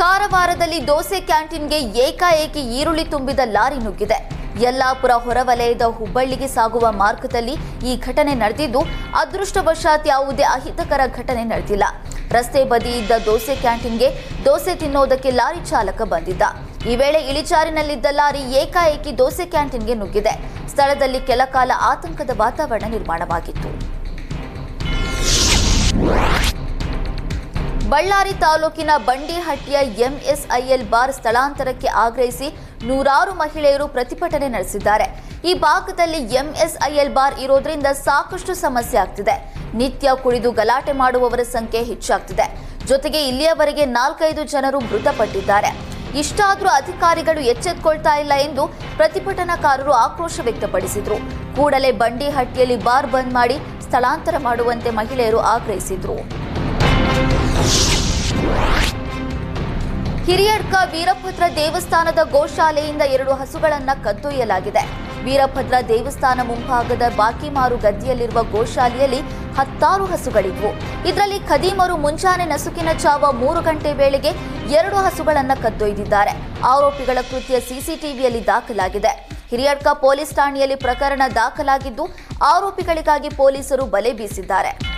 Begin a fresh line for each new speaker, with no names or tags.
ಕಾರವಾರದಲ್ಲಿ ದೋಸೆ ಕ್ಯಾಂಟೀನ್ಗೆ ಏಕಾಏಕಿ ಈರುಳ್ಳಿ ತುಂಬಿದ ಲಾರಿ ನುಗ್ಗಿದೆ. ಯಲ್ಲಾಪುರ ಹೊರವಲಯದ ಹುಬ್ಬಳ್ಳಿಗೆ ಸಾಗುವ ಮಾರ್ಗದಲ್ಲಿ ಈ ಘಟನೆ ನಡೆದಿದ್ದು, ಅದೃಷ್ಟವಶಾತ್ ಯಾವುದೇ ಅಹಿತಕರ ಘಟನೆ ನಡೆದಿಲ್ಲ. ರಸ್ತೆ ಬದಿ ಇದ್ದ ದೋಸೆ ಕ್ಯಾಂಟೀನ್ಗೆ ದೋಸೆ ತಿನ್ನೋದಕ್ಕೆ ಲಾರಿ ಚಾಲಕ ಬಂದಿದ್ದ. ಈ ವೇಳೆ ಇಳಿಜಾರಿನಲ್ಲಿದ್ದ ಲಾರಿ ಏಕಾಏಕಿ ದೋಸೆ ಕ್ಯಾಂಟೀನ್ಗೆ ನುಗ್ಗಿದೆ. ಸ್ಥಳದಲ್ಲಿ ಕೆಲ ಕಾಲ ಆತಂಕದ ವಾತಾವರಣ ನಿರ್ಮಾಣವಾಗಿತ್ತು. ಬಳ್ಳಾರಿ ತಾಲೂಕಿನ ಬಂಡಿಹಟ್ಟಿಯ ಎಂಎಸ್ಐಎಲ್ ಬಾರ್ ಸ್ಥಳಾಂತರಕ್ಕೆ ಆಗ್ರಹಿಸಿ ನೂರಾರು ಮಹಿಳೆಯರು ಪ್ರತಿಭಟನೆ ನಡೆಸಿದ್ದಾರೆ. ಈ ಭಾಗದಲ್ಲಿ ಎಂಎಸ್ಐಎಲ್ ಬಾರ್ ಇರೋದ್ರಿಂದ ಸಾಕಷ್ಟು ಸಮಸ್ಯೆ ಆಗ್ತಿದೆ. ನಿತ್ಯ ಕುಡಿದು ಗಲಾಟೆ ಮಾಡುವವರ ಸಂಖ್ಯೆ ಹೆಚ್ಚಾಗ್ತಿದೆ. ಜೊತೆಗೆ ಇಲ್ಲಿಯವರೆಗೆ ನಾಲ್ಕೈದು ಜನರು ಮೃತಪಟ್ಟಿದ್ದಾರೆ. ಇಷ್ಟಾದರೂ ಅಧಿಕಾರಿಗಳು ಎಚ್ಚೆತ್ಕೊಳ್ತಾ ಇಲ್ಲ ಎಂದು ಪ್ರತಿಭಟನಾಕಾರರು ಆಕ್ರೋಶ ವ್ಯಕ್ತಪಡಿಸಿದರು. ಕೂಡಲೇ ಬಂಡಿಹಟ್ಟಿಯಲ್ಲಿ ಬಾರ್ ಬಂದ್ ಮಾಡಿ ಸ್ಥಳಾಂತರ ಮಾಡುವಂತೆ ಮಹಿಳೆಯರು ಆಗ್ರಹಿಸಿದ್ರು. ಹಿರಿಯಡ್ಕ ವೀರಭದ್ರ ದೇವಸ್ಥಾನದ ಗೋಶಾಲೆಯಿಂದ ಎರಡು ಹಸುಗಳನ್ನು ಕದ್ದೊಯ್ಯಲಾಗಿದೆ. ವೀರಭದ್ರ ದೇವಸ್ಥಾನ ಮುಂಭಾಗದ ಬಾಕಿಮಾರು ಗದ್ದೆಯಲ್ಲಿರುವ ಗೋಶಾಲೆಯಲ್ಲಿ ಹತ್ತಾರು ಹಸುಗಳಿದ್ವು. ಇದರಲ್ಲಿ ಖದೀಮರು ಮುಂಜಾನೆ ನಸುಕಿನ ಚಾವ ಮೂರು ಗಂಟೆ ವೇಳೆಗೆ ಎರಡು ಹಸುಗಳನ್ನು ಕದ್ದೊಯ್ದಿದ್ದಾರೆ. ಆರೋಪಿಗಳ ಕೃತ್ಯ ಸಿಸಿಟಿವಿಯಲ್ಲಿ ದಾಖಲಾಗಿದೆ. ಹಿರಿಯಡ್ಕ ಪೊಲೀಸ್ ಠಾಣೆಯಲ್ಲಿ ಪ್ರಕರಣ ದಾಖಲಾಗಿದ್ದು, ಆರೋಪಿಗಳಿಗಾಗಿ ಪೊಲೀಸರು ಬಲೆ ಬೀಸಿದ್ದಾರೆ.